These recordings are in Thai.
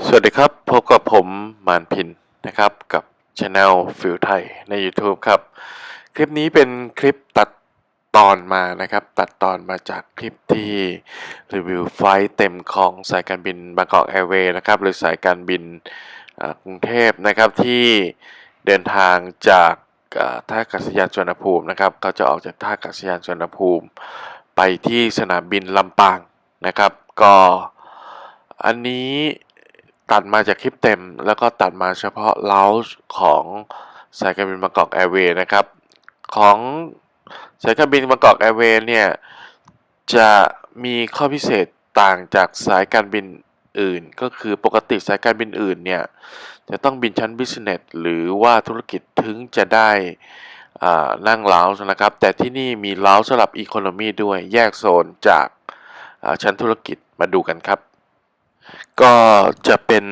สวัสดีครับ พบกับผมมานพินนะครับกับช anel ฟิลไทยใน YouTube ครับ คลิปนี้เป็นคลิปตัดตอนมานะครับ ตัดตอนมาจากคลิปที่รีวิวไฟล์เต็มของสายการบินบางกอกแอร์เวย์นะครับ หรือสายการบินกรุงเทพนะครับที่เดินทางจากท่าอากาศยานสุวรรณภูมินะครับเขาจะออกจากท่าอากาศยานสุวรรณภูมิ ไปที่สนามบินลำปางนะครับ ก็อันนี้ ตัดมาจากคลิปเต็ม แล้วก็ตัดมาเฉพาะเลาส์ของสายการบินบางกอกแอร์เวย์นะครับ ของสายการบินบางกอกแอร์เวย์เนี่ย จะมีข้อพิเศษต่างจากสายการบินอื่น ก็คือปกติสายการบินอื่นเนี่ย จะต้องบินชั้น business หรือว่าธุรกิจถึงจะได้นั่งเลาส์นะครับ แต่ที่นี่มีเลาส์สำหรับ Economy ด้วยแยกโซนจากชั้นธุรกิจมาดูกันครับ ก็จะเป็น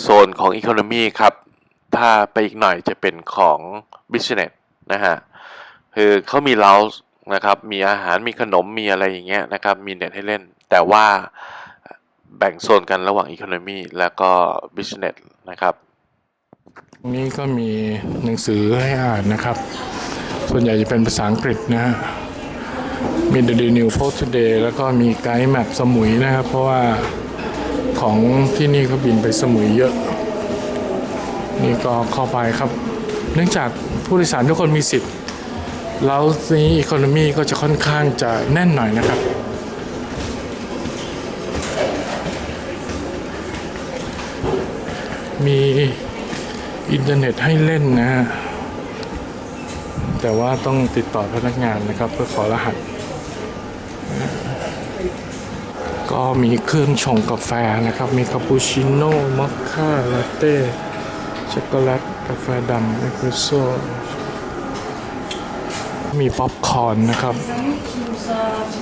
โซนของ Economy ครับ ถ้าไปอีกหน่อยจะเป็นของ Business นะฮะ คือเขามีเลาส์นะครับ มีอาหาร มีขนม มีอะไรอย่างเงี้ยนะครับ มีเน็ตให้เล่น แต่ว่าแบ่งโซนกันระหว่าง Economy แล้วก็ Business นะครับตรงนี้ก็มีหนังสือให้อ่านนะครับ ส่วนใหญ่จะเป็นภาษาอังกฤษนะฮะ มี The Daily New Post Today แล้วก็มีไกด์แมปสมุยนะครับ เพราะว่า ของที่นี่เขาบินไปสมุยเยอะ นี่ก็เข้าไปครับ เนื่องจากผู้โดยสารทุกคนมีสิทธิ์ แล้วนี้อีโคโนมีก็จะค่อนข้างจะแน่นหน่อยนะครับ มีอินเทอร์เน็ตให้เล่นนะฮะแต่ว่าต้องติดต่อพนักงานนะครับ เพื่อขอรหัส ก็มีเครื่องชงกาแฟนะครับ มีคาปูชิโน่มอคค่าลาเต้ช็อกโกแลตกาแฟดำเอสเปรสโซ่มีป๊อปคอร์นนะครับ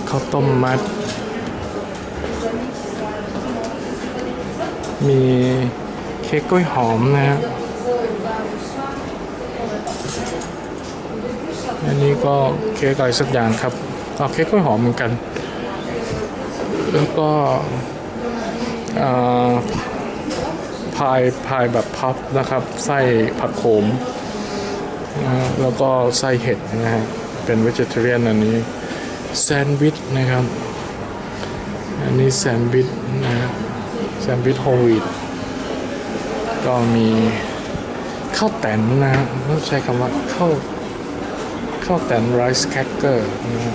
ข้าวต้มมัด มีเค้กกล้วยหอมนะฮะอันนี้ก็เค้กอะไรสักอย่างครับเอาเค้กกล้วยหอมเหมือนกัน แล้วก็พายพายแบบพับนะครับ ไส้ผักโขม แล้วก็ไส้เห็ดนะฮะ เป็นเวจิเทเรียนอันนี้ แซนด์วิชนะครับ อันนี้แซนด์วิชนะฮะแซนด์วิชโฮลวีตก็มีข้าวแตนนะฮะต้องใช้คำว่าข้าวข้าวแตนไรซ์แคคเกอร์นะฮะ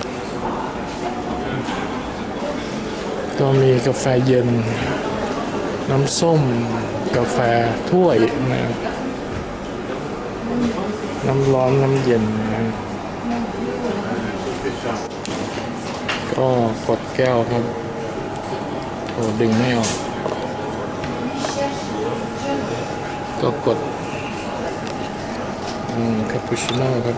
ก็มีกาแฟเย็น น้ำส้ม กาแฟถ้วยนะน้ำร้อน น้ำเย็นนะก็กดแก้วครับโอ้ดึงไม่ออก ก็กด อืมคาปูชิโน่ครับ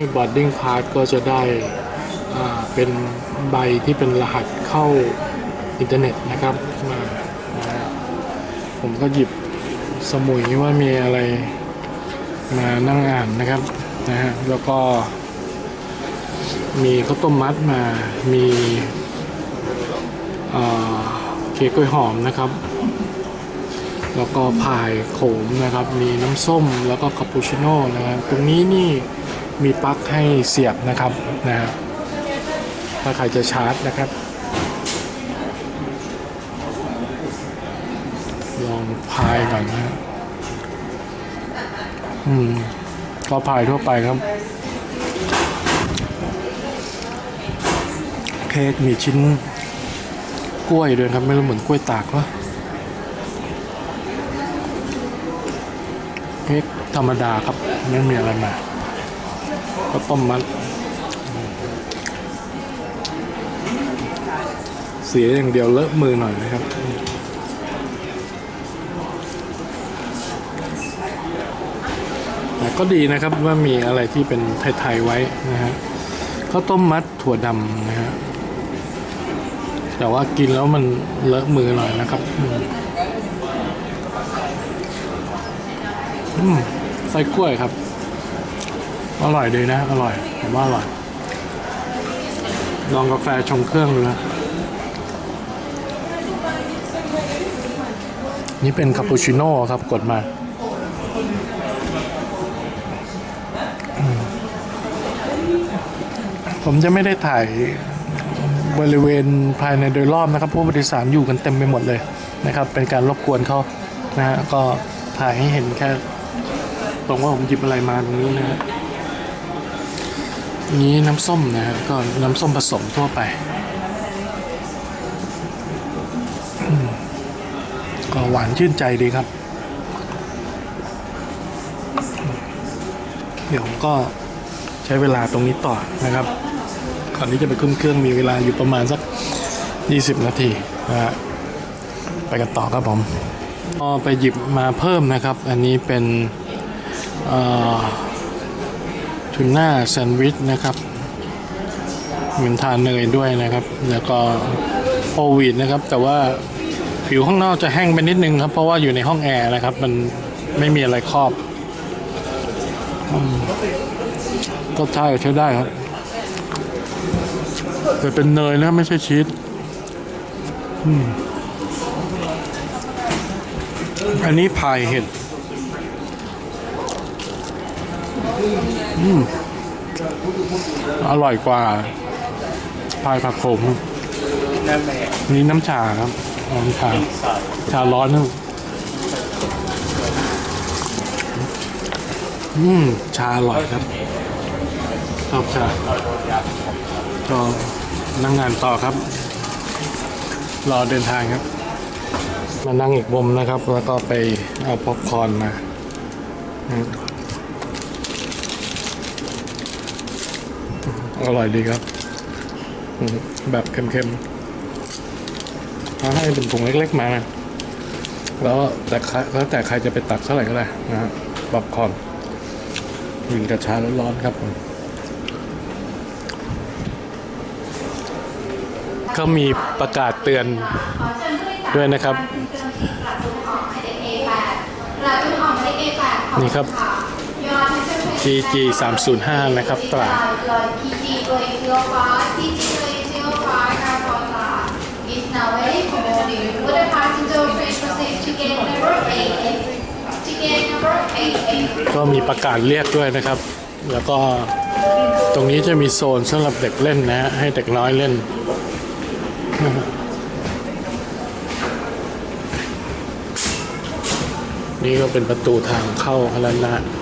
บอร์ดดิ้งพาสก็จะได้เป็นใบที่เป็นรหัสเข้าอินเทอร์เน็ตนะครับมาผมก็หยิบสมุยว่ามีอะไรมานั่งอ่านนะครับนะฮะแล้วก็ มีข้าวต้มมัดมา มีเค้กกล้วยหอมนะครับ แล้วก็พายโขมนะครับ มีน้ำส้มแล้วก็คาปูชิโน่นะครับตรงนี้นี่ มีปลั๊กให้เสียบนะครับนะฮะถ้าใครจะชาร์จนะครับ ลองพายก่อนนะฮะอืมก็พายทั่วไปครับเค้กมีชิ้นกล้วยด้วยครับ ไม่รู้เหมือนกล้วยตากวะเค้กธรรมดาครับ ไม่มีอะไรมา ก็ต้มมัด เสียอย่างเดียวเลอะมือหน่อยนะครับแต่ก็ดีนะครับว่ามีอะไรที่เป็นไทยๆไว้นะฮะข้าวต้มมัดถั่วดำนะฮะแต่ว่ากินแล้วมันเลอะมือหน่อยนะครับอือืมไส้กล้วยครับ อร่อยดีนะ อร่อย ผมว่าอร่อย ลองกาแฟชงเครื่องดูนะ นี่เป็นคาปูชิโน่ครับ กดมา ผมจะไม่ได้ถ่ายบริเวณภายในโดยรอบนะครับเพราะบริษัทอยู่กันเต็มไปหมดเลยนะครับ เป็นการรบกวนเขานะฮะก็ถ่ายให้เห็นแค่ตรงว่าผมหยิบอะไรมาตรงนี้นะฮะ นี้น้ำส้มนะฮะก็น้ำส้มผสมทั่วไป ก็หวานชื่นใจดีครับ เดี๋ยวผมก็ใช้เวลาตรงนี้ต่อนะครับก่อนที่จะไปขึ้นเครื่องมีเวลาอยู่ประมาณสัก 20 นาทีนะฮะไปกันต่อครับผมก็ไปหยิบมาเพิ่มนะครับ อันนี้เป็นอ่า ทูน่าแซนด์วิชนะครับมือนทานเนยด้วยนะครับ แล้วก็โอวีดนะครับ แต่ว่าผิวข้างนอกจะแห้งไปนิดนึงครับ เพราะว่าอยู่ในห้องแอร์นะครับ มันไม่มีอะไรครอบอืมก็ใช่ใช้ได้ครับ แต่เป็นเนยนะไม่ใช่ชีสออันนี้พายเห็ด อืมอร่อยกว่าพายผักขมนี่น้ำชาครับน้ำชาชาร้อนนึงอืมชาอร่อยครับชอบชาก็นั่งงานต่อครับ รอเดินทางครับ มานั่งอีกมุมนะครับ แล้วก็ไปเอาป๊อปคอร์นมา อืมอร่อยดีครับอืมแบบเค็มๆเขาให้เป็นถุงเล็กๆมานะ แล้วแต่ใครแล้วแต่ใครจะไปตักเท่าไหร่ก็ได้นะฮะป๊อปคอร์นยิงกระชาร้อนๆครับผมก็มีประกาศเตือนด้วยนะครับ นี่ครับ GG 305 นะครับตราดก็มีประกาศเรียกด้วยนะครับ แล้วก็ตรงนี้จะมีโซนสำหรับเด็กเล่นนะฮะให้เด็กน้อยเล่นนี่ก็เป็นประตูทางเข้าแล้วนะ